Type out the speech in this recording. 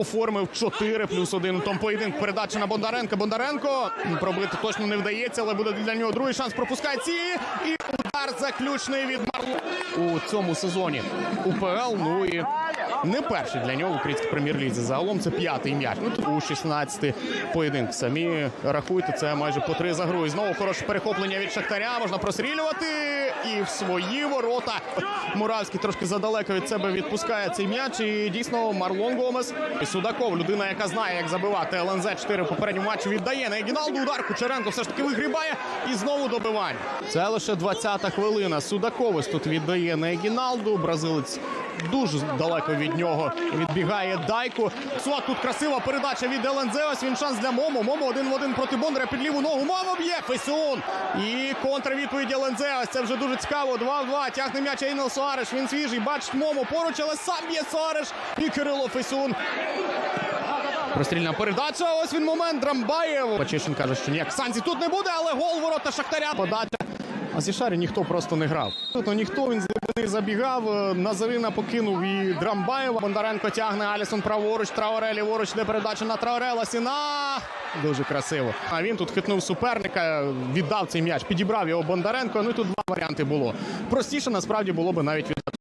Оформив 4 плюс 1 Том поєдинок. Передача на Бондаренка. Бондаренко пробити точно не вдається, але буде для нього другий шанс. Пропускати. і удар заключний від Марло у цьому сезоні. УПЛ. Ну і не перший для нього в українській прем'єр-лізі. Загалом це п'ятий м'яч. Ну у 16 поєдинку. Самі рахуйте, це майже по три за гру. І знову хороше перехоплення від Шахтаря. Можна прострілювати і в свої ворота. Муравський трошки задалеко від себе відпускає цей м'яч. І дійсно Марлон Гомес. І Судаков, людина, яка знає, як забивати ЛНЗ 4 в попередньому матчі, віддає на Егіналду. Удар Кучеренко все ж таки вигрібає і знову добивання. Це лише 20-та хвилина. Судаковис тут віддає на Егіналду. Бразилець дуже далеко від нього відбігає Дайку. Суат тут красива передача від ЛНЗ. Ось він шанс для Момо. Момо один в один проти Бондаря під ліву ногу. Момо б'є Фесіон. І контрвідповідь ЛНЗ. Ось це вже дуже цікаво. 2-2. Тягне м'яч Ейнел Суареш. Він свіжий. Бачить Момо поруч, але сам б'є Суареш. І Кирило Фесіон. Прострільна передача. Ось він момент. Драмбаєв. Пачишин каже, що ніяк санкцій тут не буде, але гол ворота Шахтаря. Подача. А зі шарі ніхто просто не грав. Ну, ніхто він з глибини забігав. е, Назарина покинув і Драмбаєва. Бондаренко тягне Алісон праворуч, Траоре ліворуч, де передача на Траоре. Ласіна. Дуже красиво. А він тут хитнув суперника, віддав цей м'яч, підібрав його Бондаренко. Ну і тут два варіанти було. Простіше насправді було би навіть віддати